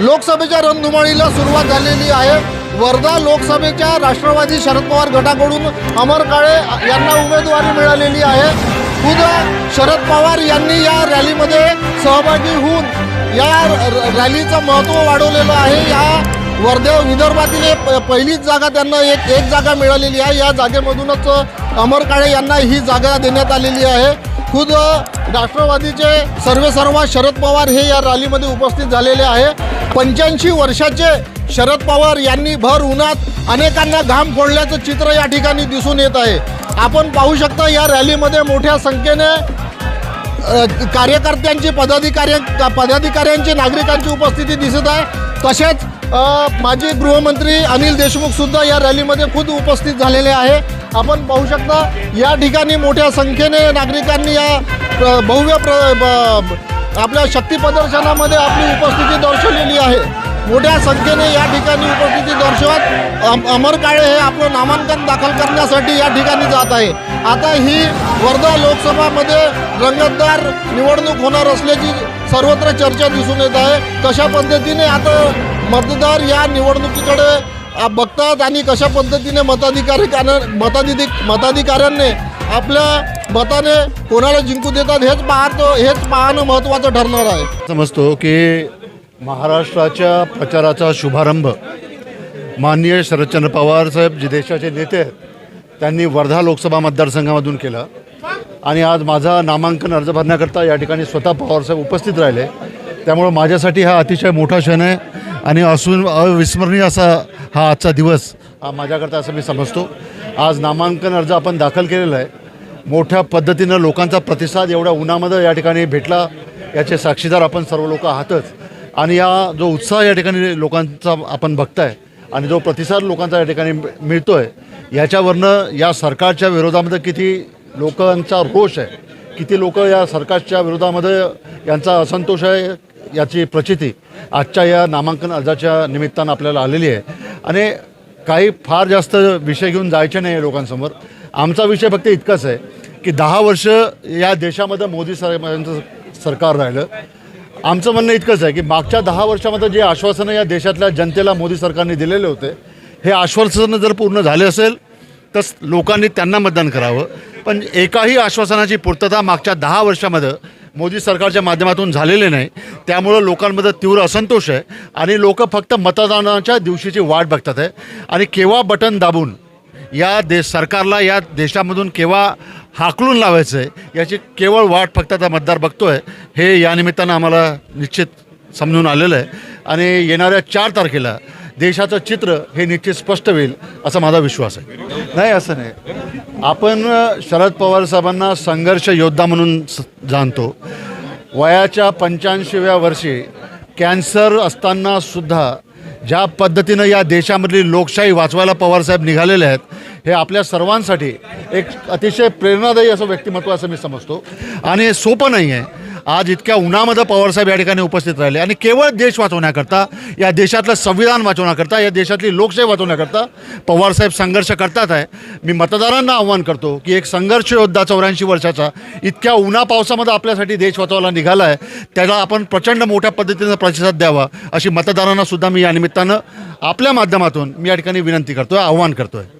लोकसभेच्या रणधुमाळीला सुरुवात झालेली आहे. वर्धा लोकसभेच्या राष्ट्रवादी शरद पवार गटाकडून अमर काळे यांना उमेदवारी मिळालेली आहे. खुद शरद पवार यांनी या रॅलीमध्ये सहभागी होऊन या र- रॅलीचं महत्त्व वाढवलेलं आहे. या वर्धा विदर्भातील प- पहिलीच जागा त्यांना एक एक जागा मिळालेली आहे. या जागेमधूनच अमर काळे यांना ही जागा देण्यात आलेली आहे. खुद राष्ट्रवादीचे सर्वे सर्व शरद पवार हे या रॅलीमध्ये उपस्थित झालेले आहे. पंच्याऐंशी वर्षाचे शरद पवार यांनी भर उन्हात अनेकांना घाम फोडल्याचं चित्र या ठिकाणी दिसून येत आहे. आपण पाहू शकता या रॅलीमध्ये मोठ्या संख्येने कार्यकर्त्यांची पदाधिकारी पदाधिकाऱ्यांची नागरिकांची उपस्थिती दिसत आहे. तसेच माजी गृहमंत्री अनिल देशमुख सुद्धा या रॅलीमध्ये खुद उपस्थित झालेले आहे. आपण पाहू शकता या ठिकाणी मोठ्या संख्येने नागरिकांनी या प्र- भव्य प्र ब- आपल्या शक्ती प्रदर्शनामध्ये आपली उपस्थिती दर्शवलेली आहे. मोठ्या संख्येने या ठिकाणी उपस्थिती दर्शवत. अम- अमर काळे हे आपलं नामांकन दाखल करण्यासाठी या ठिकाणी जात आहे. आता ही वर्धा लोकसभामध्ये रंगतदार निवडणूक होणार असल्याची सर्वत्र चर्चा दिसून येत आहे. कशा पद्धतीने आता मतदार या निवडणुकीकडे बघतात आणि कशा पद्धतीने मताधिकारी मताधिक मताधिकाऱ्यांनी आपल्या मताने कोणाला जिंकू देतात हेच पाहतो हेच पाहणं महत्त्वाचं ठरणार आहे. समजतो की महाराष्ट्राच्या प्रचाराचा शुभारंभ माननीय शरदचंद्र पवार साहेब जे देशाचे नेते आहेत त्यांनी वर्धा लोकसभा मतदारसंघामधून केलं. आणि आज माझा नामांकन अर्ज भरण्याकरता या ठिकाणी स्वतः पवारसाहेब उपस्थित राहिले. त्यामुळं माझ्यासाठी हा अतिशय मोठा क्षण आहे आणि असून अविस्मरणीय असा हा आजचा दिवस हा माझ्याकरता असं मी समजतो. आज नामांकन अर्ज आपण दाखल केलेला आहे. मोठ्या पद्धतीनं लोकांचा प्रतिसाद एवढ्या उन्हामध्ये या ठिकाणी भेटला याचे साक्षीदार आपण सर्व लोक आहातच. आणि या जो उत्साह या ठिकाणी लोकांचा आपण बघताय आणि जो प्रतिसाद लोकांचा या ठिकाणी मिळतो आहे याच्यावरनं या सरकारच्या विरोधामध्ये किती लोकांचा रोष आहे किती लोक या सरकारच्या विरोधामध्ये यांचा असंतोष आहे याची प्रचिती आजच्या या नामांकन अर्जाच्या निमित्तानं आपल्याला आलेली आहे. आणि काही फार जास्त विषय घेऊन जायचे नाही आहे लोकांसमोर. आमचा विषय फक्त इतकाच आहे. की दहा वर्ष या देशामध्ये मोदी साहेबांचं सरकार राहिलं. आमचं म्हणणं इतकंच आहे की मागच्या दहा वर्षामध्ये जे आश्वासनं या देशातल्या जनतेला मोदी सरकारने दिलेले होते हे आश्वासनं जर पूर्ण झाले असेल तर लोकांनी त्यांना मतदान करावं. पण एकाही आश्वासनाची पूर्तता मागच्या दहा वर्षामध्ये मोदी सरकारच्या माध्यमातून झालेले नाही. त्यामुळं लोकांमध्ये तीव्र असंतोष आहे आणि लोक फक्त मतदानाच्या दिवशीची वाट बघतात आहे. आणि केव्हा बटन दाबून या देश सरकारला या देशामधून केव्हा हाकलून लावायचं आहे याची केवळ वाट फक्त आता मतदार बघतो आहे हे या निमित्तानं आम्हाला निश्चित समजून आलेलं आहे. आणि येणाऱ्या चार तारखेला देशाचं चित्र हे निश्चित स्पष्ट होईल असा माझा विश्वास आहे. नाही असं नाही. आपण शरद पवार साहेबांना संघर्ष योद्धा म्हणून स- जाणतो. वयाच्या पंच्याऐंशीव्या वर्षी कॅन्सर असताना सुद्धा ज्या पद्धतीनं या देशामधली लोकशाही वाचवायला पवारसाहेब निघालेले आहेत हे आपल्या सर्वांसाठी एक अतिशय प्रेरणादायी असं व्यक्तिमत्व असं मी समजतो. आणि हे सोपं नाही आहे. आज इतक्या उन्हामध्ये पवारसाहेब या ठिकाणी उपस्थित राहिले. आणि केवळ देश वाचवण्याकरता या देशातलं संविधान वाचवण्याकरता या देशातली लोकशाही वाचवण्याकरता पवारसाहेब संघर्ष करतात आहे. मी मतदारांना आव्हान करतो की एक संघर्ष योद्धा चौऱ्याऐंशी वर्षाचा इतक्या उन्हा पावसामध्ये आपल्यासाठी देश वाचवायला निघाला आहे त्याला आपण प्रचंड मोठ्या पद्धतीनं प्रतिसाद द्यावा अशी मतदारांनासुद्धा मी या निमित्तानं आपल्या माध्यमातून मी या ठिकाणी विनंती करतो आहे आव्हान करतो आहे